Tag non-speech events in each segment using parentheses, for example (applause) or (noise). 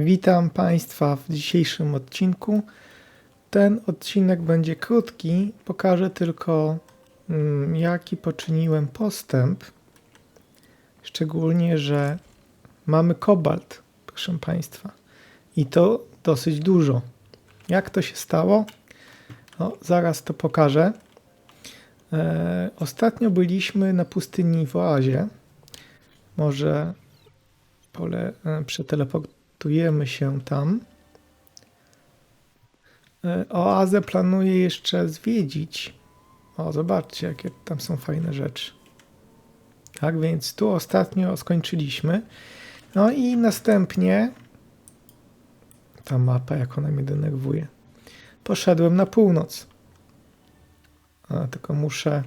Witam Państwa w dzisiejszym odcinku. Ten odcinek będzie krótki. Pokażę tylko, mm, jaki poczyniłem postęp. Szczególnie, że mamy kobalt, proszę Państwa. I to dosyć dużo. Jak to się stało? No, zaraz to pokażę. E, ostatnio byliśmy na pustyni w oazie. Może pole, e, przeteleportujemy się tam. E, Oazę planuję jeszcze zwiedzić. O, zobaczcie, jakie tam są fajne rzeczy. Tak więc tu ostatnio skończyliśmy. No i następnie ta mapa, jak ona mnie denerwuje. Poszedłem na północ. A, tylko muszę.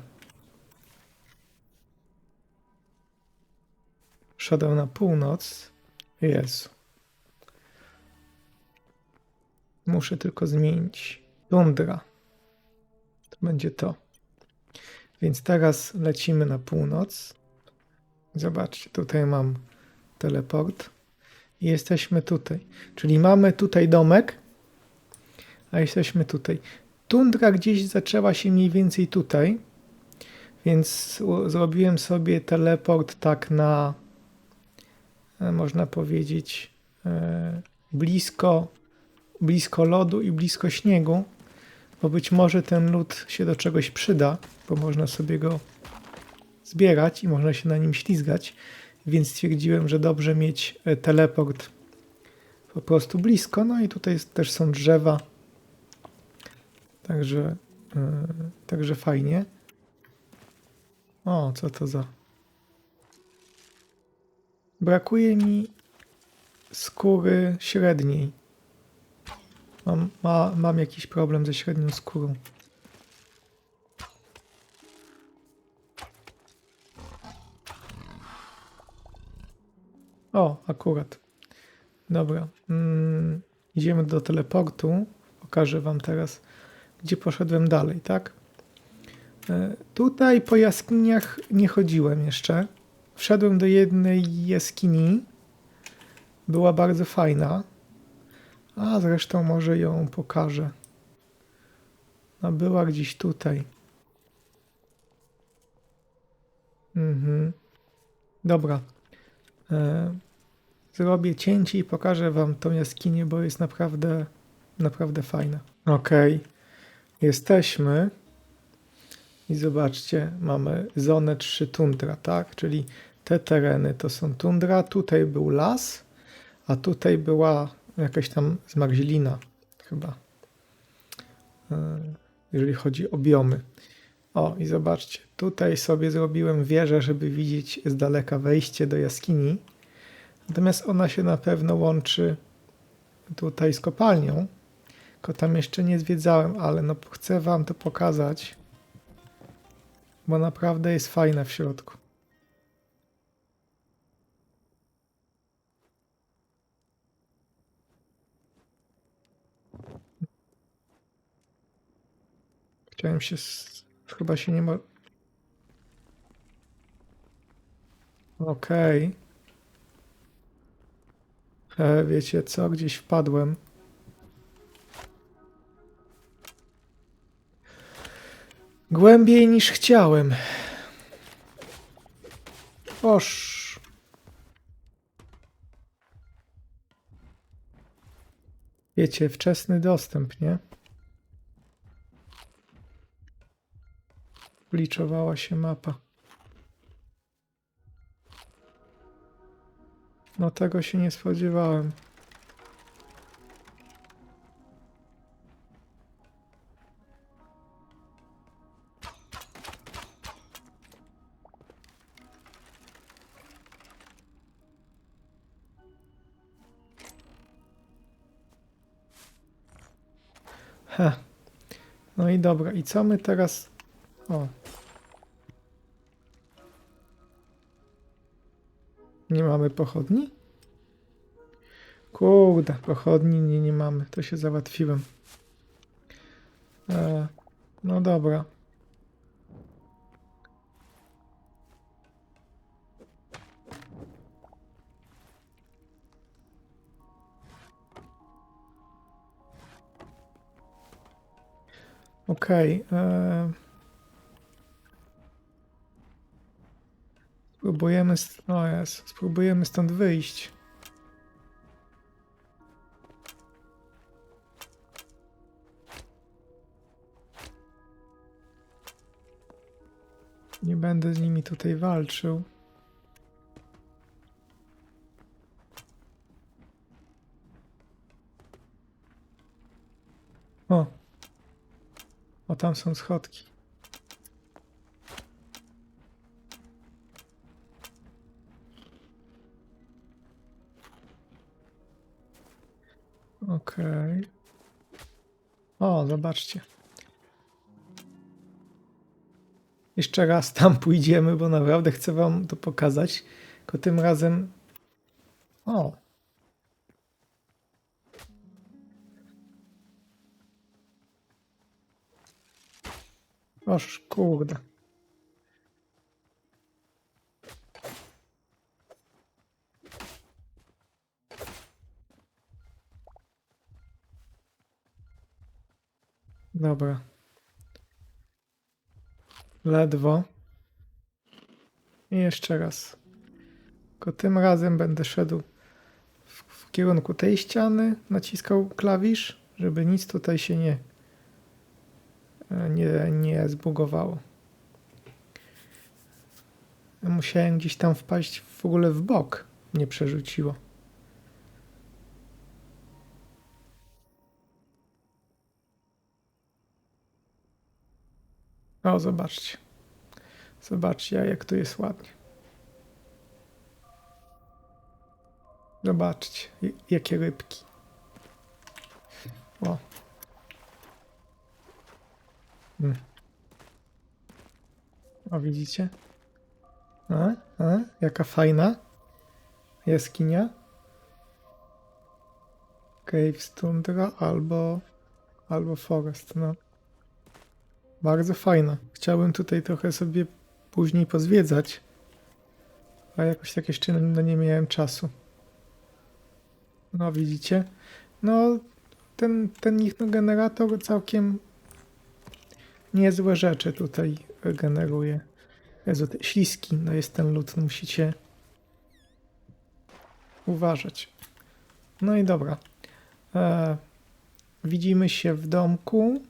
Szedłem na północ. Jezu. Muszę tylko zmienić. Tundra. To będzie to. Więc teraz lecimy na północ. Zobaczcie, tutaj mam teleport. I jesteśmy tutaj. Czyli mamy tutaj domek, a jesteśmy tutaj. Tundra gdzieś zaczęła się mniej więcej tutaj, więc zrobiłem sobie teleport tak na, e, można powiedzieć, e, blisko, blisko lodu i blisko śniegu, bo być może ten lód się do czegoś przyda, bo można sobie go zbierać i można się na nim ślizgać, więc stwierdziłem, że dobrze mieć e, teleport po prostu blisko. No i tutaj też są drzewa, Także, e, także fajnie. O, co to za. Brakuje mi skóry średniej. Mam, ma, mam jakiś problem ze średnią skórą. O, akurat. Dobra. Mm, idziemy do teleportu. Pokażę Wam teraz gdzie poszedłem dalej, tak? E, Tutaj po jaskiniach nie chodziłem jeszcze. Wszedłem do jednej jaskini. Była bardzo fajna. A zresztą może ją pokażę. No była gdzieś tutaj. Mhm. Dobra. E, zrobię cięcie i pokażę wam tą jaskinię, bo jest naprawdę, naprawdę fajna. Okej. Jesteśmy i zobaczcie, mamy zonę 3 tundra, tak? Czyli te tereny to są tundra, tutaj był las, a tutaj była jakaś tam zmarzlina chyba. E, Jeżeli chodzi o biomy. O, i zobaczcie, tutaj sobie zrobiłem wieżę, żeby widzieć z daleka wejście do jaskini. Natomiast ona się na pewno łączy tutaj z kopalnią. Tylko tam jeszcze nie zwiedzałem, ale no chcę wam to pokazać, bo naprawdę jest fajne w środku. Chciałem się. s- Chyba się nie ma. Okej. E, Wiecie co? Gdzieś wpadłem. Głębiej niż chciałem. Oż. Wiecie, wczesny dostęp, nie? Liczowała się mapa. No tego się nie spodziewałem. Ha. No i dobra, i co my teraz. O. nie mamy pochodni? Kurde, pochodni nie, nie mamy, to się załatwiłem. E, no dobra. Okej. Okay. Spróbujemy. st- O jest, spróbujemy stąd wyjść. Nie będę z nimi tutaj walczył. O. O, tam są schodki. Okej. Zobaczcie. Jeszcze raz tam pójdziemy, bo naprawdę chcę wam to pokazać. Tylko tym razem. O. Oż kurde. Dobra. Ledwo. I jeszcze raz. Tylko tym razem będę szedł w, w kierunku tej ściany, naciskał klawisz, żeby nic tutaj się nie, nie, nie zbugowało. Musiałem gdzieś tam wpaść w ogóle w bok. Nie przerzuciło. O, zobaczcie. Zobaczcie, jak tu jest ładnie. Zobaczcie, jakie rybki. O. Mm. O, widzicie? A, a, jaka fajna jaskinia. Caves Tundra albo, albo Forest, no. Bardzo fajna. Chciałbym tutaj trochę sobie później pozwiedzać, a jakoś tak jeszcze no, nie miałem czasu. No widzicie? No ten, ten ich no, generator całkiem niezłe rzeczy tutaj generuje. Jezu, te śliski, no jest ten lód, musicie uważać. No i dobra. E, widzimy się w domku.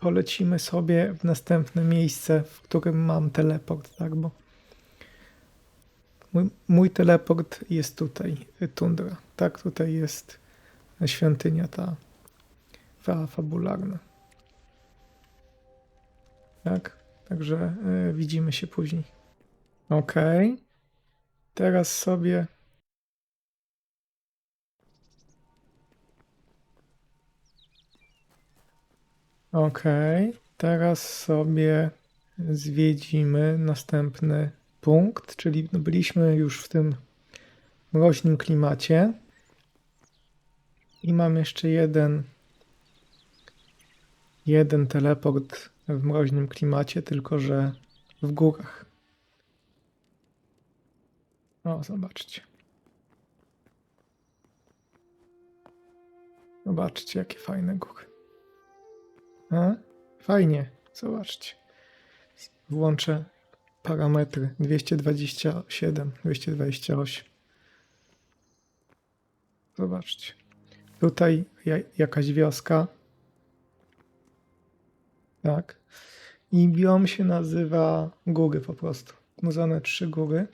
Polecimy sobie w następne miejsce, w którym mam teleport, tak? Bo mój, mój teleport jest tutaj, tundra. Tak, tutaj jest świątynia ta fa, fabularna. Tak, także y, widzimy się później. Ok. Teraz sobie. Ok. Teraz sobie zwiedzimy następny punkt, czyli byliśmy już w tym mroźnym klimacie. I mam jeszcze jeden jeden teleport w mroźnym klimacie, tylko że w górach. O, zobaczcie. Zobaczcie, jakie fajne góry. A? Fajnie, zobaczcie. Włączę parametry 227, 228. Zobaczcie. Tutaj ja, jakaś wioska. Tak. I biom się nazywa góry po prostu. Muzone trzy góry.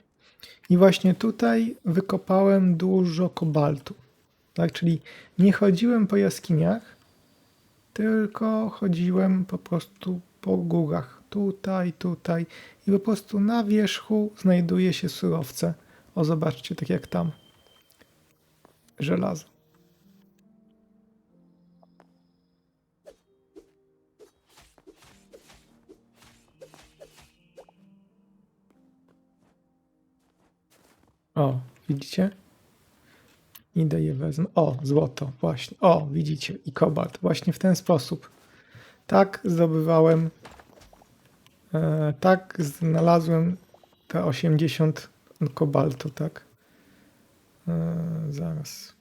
I właśnie tutaj wykopałem dużo kobaltu. Tak, czyli nie chodziłem po jaskiniach, tylko chodziłem po prostu po górach. Tutaj, tutaj. I po prostu na wierzchu znajduje się surowce. O, zobaczcie, tak jak tam. Żelazo. O, widzicie? Idę je wezmę. O, złoto, właśnie. O, widzicie, i kobalt. Właśnie w ten sposób. Tak zdobywałem, e, tak znalazłem te 80 kobaltu, tak. E, zaraz.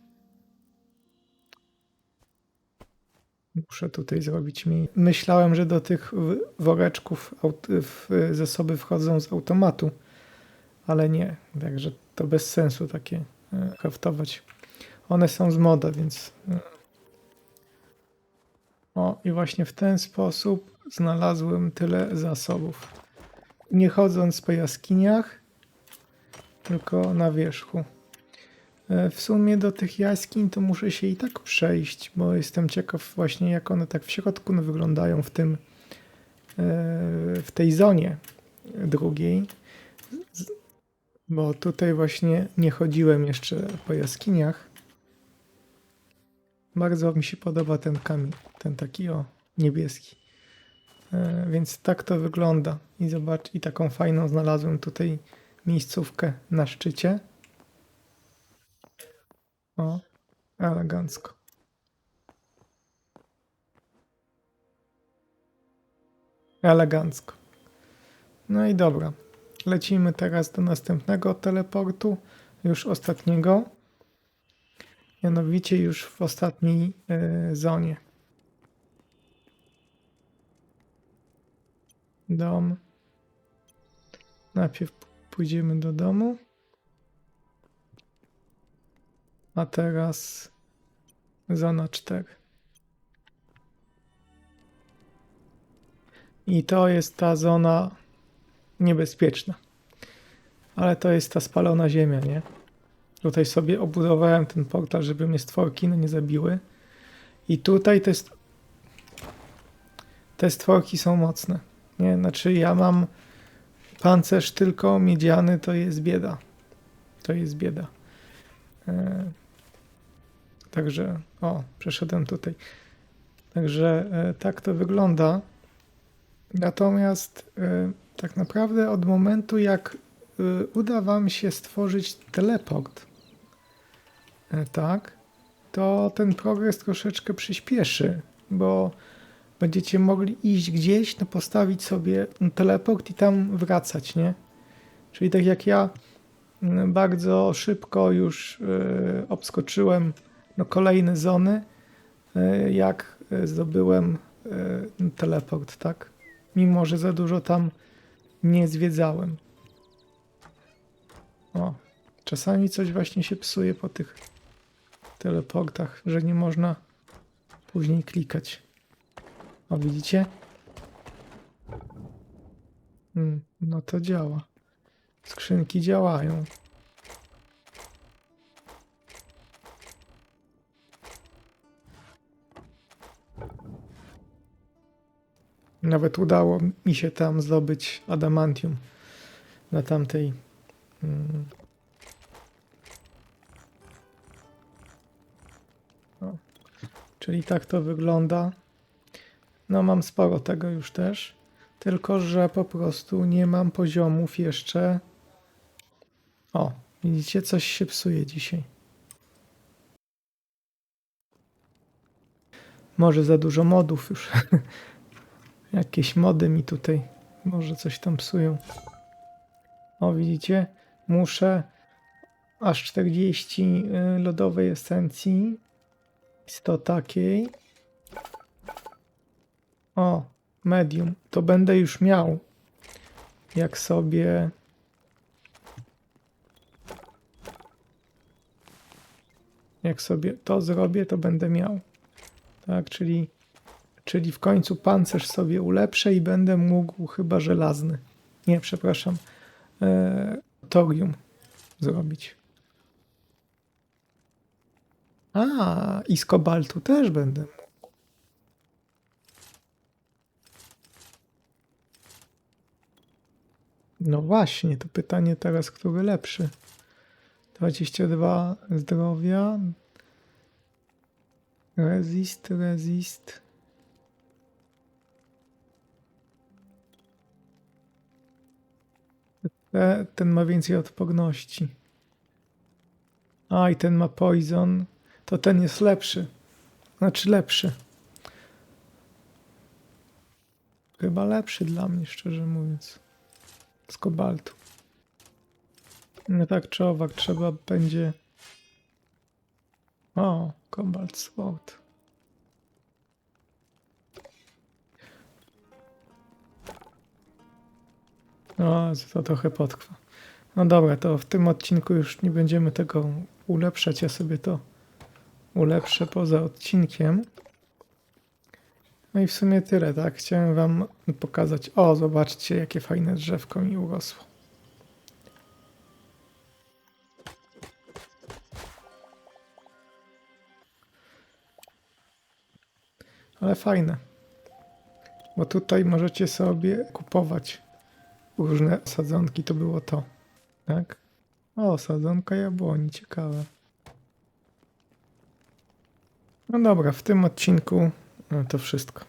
Muszę tutaj zrobić mi. Myślałem, że do tych woreczków zasoby wchodzą z automatu, ale nie. Także to bez sensu takie e, craftować. One są z moda, więc. e. O, i właśnie w ten sposób znalazłem tyle zasobów. Nie chodząc po jaskiniach, tylko na wierzchu. E, W sumie do tych jaskiń to muszę się i tak przejść, bo jestem ciekaw właśnie jak one tak w środku no, wyglądają w tym e, w tej zonie drugiej. Bo tutaj właśnie nie chodziłem jeszcze po jaskiniach. Bardzo mi się podoba ten kamień, ten taki o niebieski. E, Więc tak to wygląda. I zobacz, i taką fajną znalazłem tutaj miejscówkę na szczycie. O, elegancko. Elegancko. No i dobra. Lecimy teraz do następnego teleportu, już ostatniego. Mianowicie już w ostatniej e, zonie. Dom. Najpierw pójdziemy do domu. A teraz zona 4. I to jest ta zona niebezpieczna. Ale to jest ta spalona ziemia, nie? Tutaj sobie obudowałem ten portal, żeby mnie stworki no nie zabiły. I tutaj te, st- te stworki są mocne. Nie, znaczy ja mam pancerz tylko miedziany, to jest bieda. To jest bieda. E, Także, o, przeszedłem tutaj. Także e, tak to wygląda. Natomiast e, tak naprawdę od momentu, jak uda Wam się stworzyć teleport, tak, to ten progres troszeczkę przyspieszy, bo będziecie mogli iść gdzieś, no postawić sobie teleport i tam wracać, nie? Czyli tak jak ja mm, bardzo szybko już e, obskoczyłem no, kolejne zony, e, jak e, zdobyłem e, teleport, tak? Mimo, że za dużo tam nie zwiedzałem. O, czasami coś właśnie się psuje po tych teleportach, że nie można później klikać. O, widzicie? Hmm, no to działa. Skrzynki działają. Nawet udało mi się tam zdobyć adamantium na tamtej. mm, Czyli tak to wygląda. No, mam sporo tego już też. Tylko, że po prostu nie mam poziomów jeszcze. O, widzicie, coś się psuje dzisiaj. Może za dużo modów już. (laughs) Jakieś mody mi tutaj może coś tam psują. O, widzicie? Muszę aż 40 y, lodowej esencji. 100 takiej. O, medium. To będę już miał. Jak sobie. Jak sobie to zrobię, to będę miał. Tak, czyli Czyli w końcu pancerz sobie ulepszę i będę mógł chyba żelazny. Nie, przepraszam. E, torium zrobić. A, i z kobaltu też będę mógł. No właśnie, to pytanie teraz, który lepszy? 22 zdrowia. Resist, resist. Te, ten ma więcej odporności. A i ten ma poison to ten jest lepszy. Znaczy lepszy. Chyba lepszy dla mnie, szczerze mówiąc. Z kobaltu. No tak czy owak, trzeba będzie... O, kobalt sword. O, to trochę potkwa. No dobra, to w tym odcinku już nie będziemy tego ulepszać. Ja sobie to ulepszę poza odcinkiem. No i w sumie tyle, tak? Chciałem wam pokazać. O, zobaczcie, jakie fajne drzewko mi urosło. Ale fajne. Bo tutaj możecie sobie kupować różne sadzonki. To było to. Tak? O, sadzonka jabłoni, ciekawe. No dobra, w tym odcinku no, to wszystko.